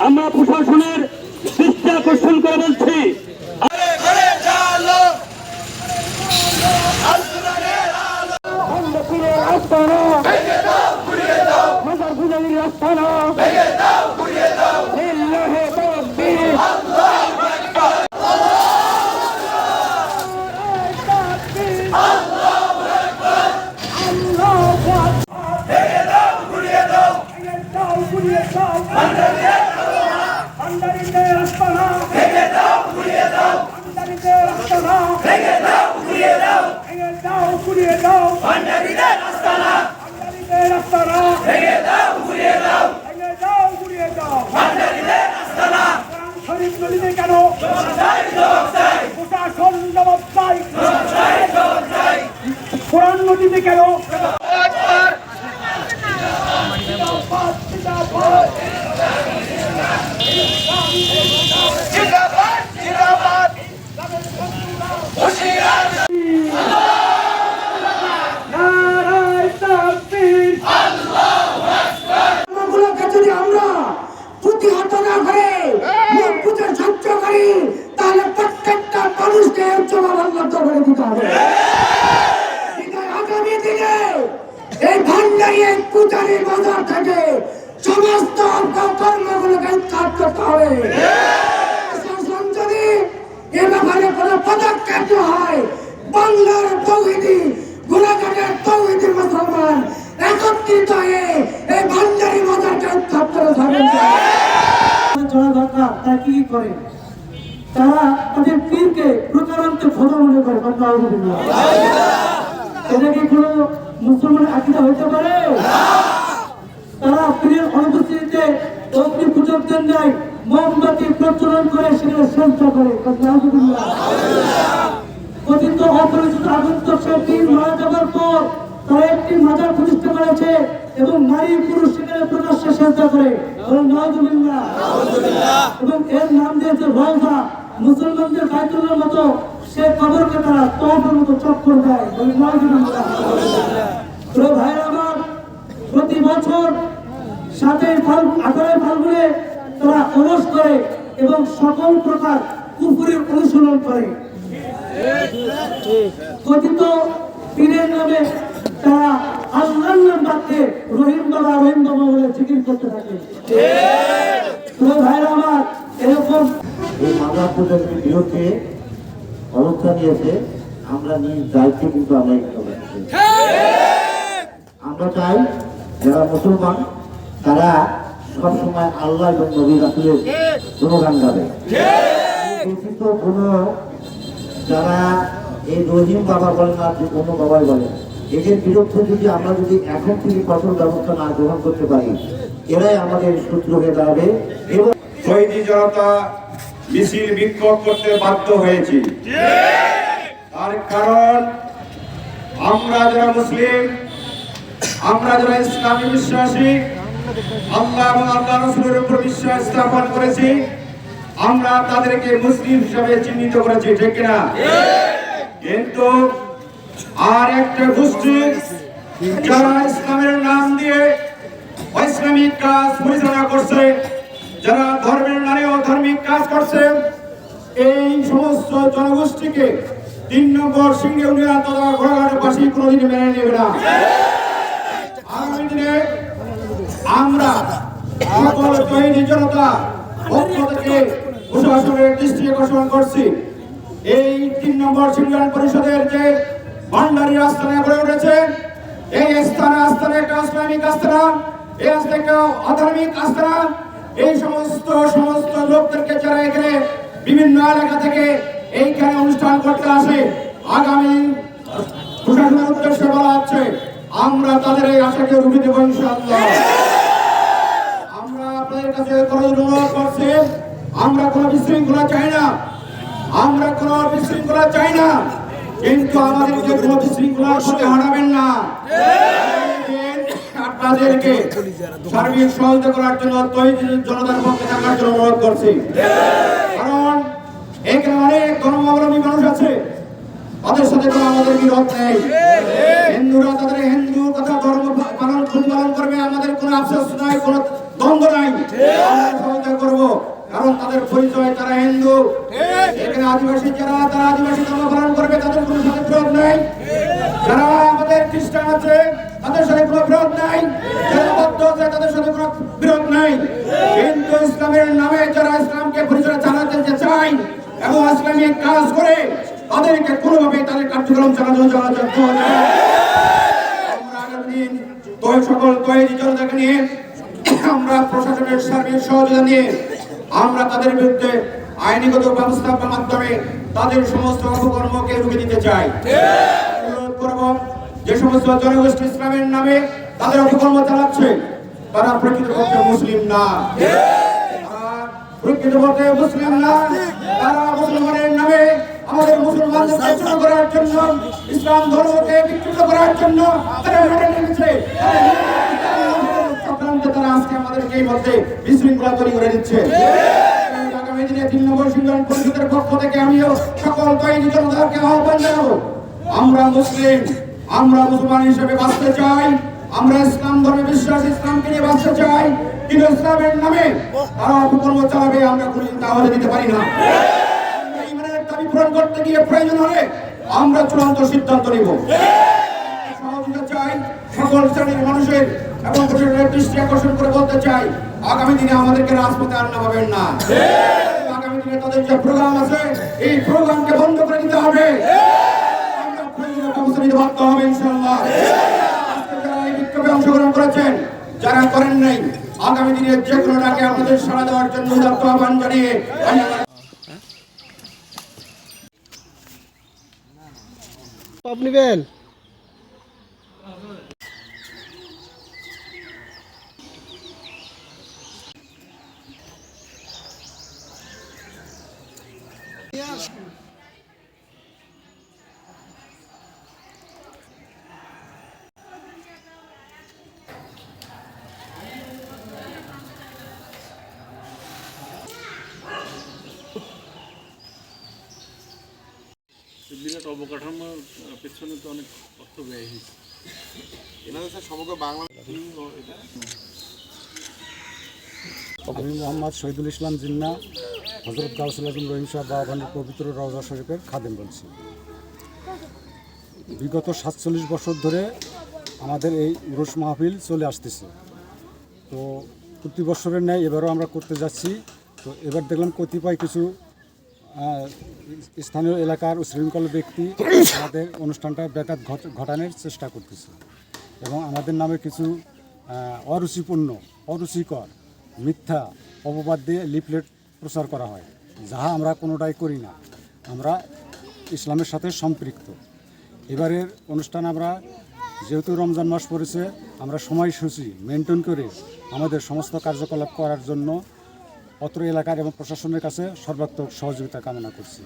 আমরা প্রশাসনের দৃষ্টি আকর্ষণ করে বলছি কেন প্রশাসন জবাব চাই কোরআন নদীতে কেন নারায় তাকবীর ধর্মগুলোকে যদি আমরা প্রতিহত না করে মুখ পুজো সহ্য করি তাহলে প্রত্যেকটা মানুষকে জবাববদ্ধ করে দিতে হবে। আগামী দিনে এই ভান্ডারি এই পূজারীর বাজার থেকে সমস্ত কর্মগুলোকে উৎখাত করতে হবে। প্রশাসন যদি এ ব্যাপারে কোনো পদক্ষেপ হয় বাংলার তৌহিদি গোলাঘাটের তৌহিদি মুসলমান একত্রিত হয়ে এই ভান্ডারি বাজারকে উৎখাত করে থাকবেন চলা দরকার তারা কি কি করে? তারা তাদের পীরকে প্রকারান্তে খোদা মনে করে এটা কি কোনো মুসলমানের আকিদা হইতে পারে? তারা পীরের অনুপস্থিতিতে অগ্নি পূজকদের নেয় মোমবাতি প্রচলন করে সেখানে শ্রদ্ধা করে কথিত অপরিচিত আগন্তক সে পীর মারা যাবার পর তারা একটি মাজার প্রতিষ্ঠা করেছে এবং নারী পুরুষ সেখানে প্রকাশ্যে শ্রদ্ধা করে। এবং এর নাম দিয়েছে রওজা। মুসলমানদের বাইতুলের মতো সে কবরকে তারা তহফের মতো চক্কর দেয়। ভাইরা আমার, প্রতি বছর সাতই ফাল্গুন আঠারোই ফাল্গুনে তারা ওরস করে এবং সকল প্রকার কুপুরের অনুশীলন করে। কথিত পীরের নামে তারা আল্লাহর নাম ডাকতে রহিম বাবা রহিম বাবা বলে জিকির করতে থাকে। ভাইরা আমার, এরকম এই মাদা পূজার বিরুদ্ধে অবস্থান নিয়েছে। আমরা নিজ দায়িত্ব কিন্তু আমরা আমরা চাই যারা মুসলমান, তারা সবসময় আল্লাহ এবং নবী রাসুলের গুণগান গাবে। কোনো যারা এই রহিম বাবা বলেন আর যে কোনো বাবাই বলেন এদের বিরুদ্ধে যদি আমরা যদি এখন থেকে কঠোর ব্যবস্থা না গ্রহণ করতে পারি, এরাই আমাদের শত্রু হয়ে দাঁড়াবে। এবং জনতা মিছিল বিক্ষোভ করতে বাধ্য হয়েছি। তার কারণ, আমরা যারা মুসলিম, আমরা যারা ইসলামী বিশ্বাসী, আল্লাহ এবং আল্লাহ রসুলের উপর বিশ্বাস স্থাপন করেছি, আমরা তাদেরকে মুসলিম হিসাবে চিহ্নিত করেছি, ঠিক কিনা? কিন্তু আর একটা গোষ্ঠী যারা ইসলামের নাম দিয়ে ইসলামিক কাজ পরিচালনা করছে, যারা ধর্মের ধার্মিক কাজ করছে এই সমস্ত জনগোষ্ঠীকে তিন নম্বর সিংহে উন্নয়ন তথা ঘোড়াঘাটবাসী কোনোদিন মেনে নেবে না। আগামী দিনে আমরা সকল জনতা প্রশাসনের দৃষ্টি আকর্ষণ করছি। এই তিন নম্বর সিংহান পরিষদের যে ভান্ডারি আস্থানে গড়ে উঠেছে, এই স্থানে আস্থানে একটা আস্থানা, এই আস্থানে একটা আধার্মিক আস্থানা এই সমস্ত সমস্ত লোকদেরকে যারা এখানে বিভিন্ন এলাকা থেকে এইখানে অনুষ্ঠান করতে আসে, আগামী প্রশাসনের উদ্দেশ্যে বলা হচ্ছে, আমরা তাদের এই আশাকে রুখে দেবো আমরা আপনাদের কাছে অনুরোধ করছি, আমরা কোনো বিশৃঙ্খলা চাই না, আমরা কোনো বিশৃঙ্খলা চাই না, কিন্তু আমাদেরকে কোনো বিশৃঙ্খলা সাথে হারাবেন না। আপনাদেরকে সার্বিক সহযোগিতা করার জন্য তৈরি জনতার পক্ষে থাকার জন্য অনুরোধ করছি। কারণ এখানে অনেক ধর্মাবলম্বী মানুষ আছে। তাদের সাথে কোনো আমাদের বিরোধ নেই। হিন্দুরা তাদের হিন্দু কথা ধর্ম পালন পালন করবে, আমাদের কোনো আফসোস নাই, কোনো দ্বন্দ্ব নাই। সহযোগিতা করব। কারণ তাদের পরিচয়, তারা হিন্দু। এখানে আদিবাসী যারা, তারা আদিবাসী ধর্ম পালন করবে, তাদের কোনো সাথে বিরোধ নাই। যারা আমাদের খ্রিস্টান আছে তাদের সাথে কোনো বিরোধ নাই। যারা বৌদ্ধ আছে, তাদের সাথে কোনো বিরোধ নাই। কিন্তু ইসলামের নামে যারা ইসলামকে পরিচয় চালাতে চায় এবং ইসলামী কাজ করে, তাদেরকে কোনোভাবে তাদের কার্যক্রম চালানো চালাতে আমরা আগামী সকল তৈরি জনতাকে নিয়ে, আমরা প্রশাসনের সার্বিক সহযোগিতা নিয়ে, আমরা তাদের বিরুদ্ধে আইনিগত ব্যবস্থার মাধ্যমে তাদের সমস্ত অপকর্মকে রুখে দিতে চাই। অনুরোধ করব যে সমস্ত জনগোষ্ঠী ইসলামের নামে তাদের অপকর্ম চালাচ্ছে, তারা প্রকৃতপক্ষে মুসলিম না। প্রকৃতপক্ষে মুসলিম না। তারা মুসলমানের নামে আমাদের মুসলমানদের করার জন্য, ইসলাম ধর্মকে বিকৃত করার জন্য তারা তারা আজকে আমাদেরকে এই মধ্যে বিশৃঙ্খলা তৈরি করে দিচ্ছে। আগামী দিনে তিন নম্বর পরিষদের পক্ষ থেকে আমিও সকল তৈরি জনতাকে আহ্বান জানাব। আমরা মুসলিম আমরা মুসলমান হিসেবে বাঁচতে চাই, আমরা ইসলাম ধর্মে বিশ্বাস ইসলামকে নিয়ে বাঁচতে চাই, কিন্তু ইসলামের নামে তারা অপকর্ম চালাবে, আমরা কোনোদিন তা হতে দিতে পারি না। দাবি পূরণ করতে গিয়ে প্রয়োজন হলে আমরা চূড়ান্ত সিদ্ধান্ত নিব। সহযোগিতা চাই সকল শ্রেণির মানুষের এবং প্রশাসনের দৃষ্টি আকর্ষণ করে বলতে চাই, আগামী দিনে আমাদেরকে রাজপথে আর নামাবেন না। আগামী দিনে তাদের যে প্রোগ্রাম আছে, এই প্রোগ্রামকে বন্ধ করে বাধ্য হবে ইনশাআল্লাহ। অংশগ্রহণ করেছেন, যারা করেন নাই, আগামী দিনে যে কোনো ডাকে আমাদের সাড়া দেওয়ার জন্য আহ্বান জানিয়ে আমি আমার অবকাঠামোর পেছনে তো অনেক অর্থ ব্যয় হয়েছে। আমি মোহাম্মদ শহীদুল ইসলাম জিন্না হজরত গাউসুল আজম রহিম শাহ বাবানের পবিত্র রওজা শরীফের খাদেম বলছি। বিগত সাতচল্লিশ বছর ধরে আমাদের এই উরস মাহফিল চলে আসতেছে। তো প্রতি বছরের ন্যায় এবারও আমরা করতে যাচ্ছি। তো এবার দেখলাম কতিপয় কিছু স্থানীয় এলাকার উশৃঙ্খল ব্যক্তি আমাদের অনুষ্ঠানটা ব্যাঘাত ঘট- ঘটানোর চেষ্টা করতেছে। এবং আমাদের নামে কিছু অরুচিপূর্ণ, অরুচিকর, মিথ্যা অপবাদ দিয়ে লিফলেট প্রচার করা হয়, যাহা আমরা কোনোটাই করি না। আমরা ইসলামের সাথে সম্পৃক্ত। এবারের অনুষ্ঠান আমরা, যেহেতু রমজান মাস পড়েছে, আমরা সময়সূচি মেনটেন করে আমাদের সমস্ত কার্যকলাপ করার জন্য অত্র এলাকার এবং প্রশাসনের কাছে সর্বাত্মক সহযোগিতা কামনা করছি।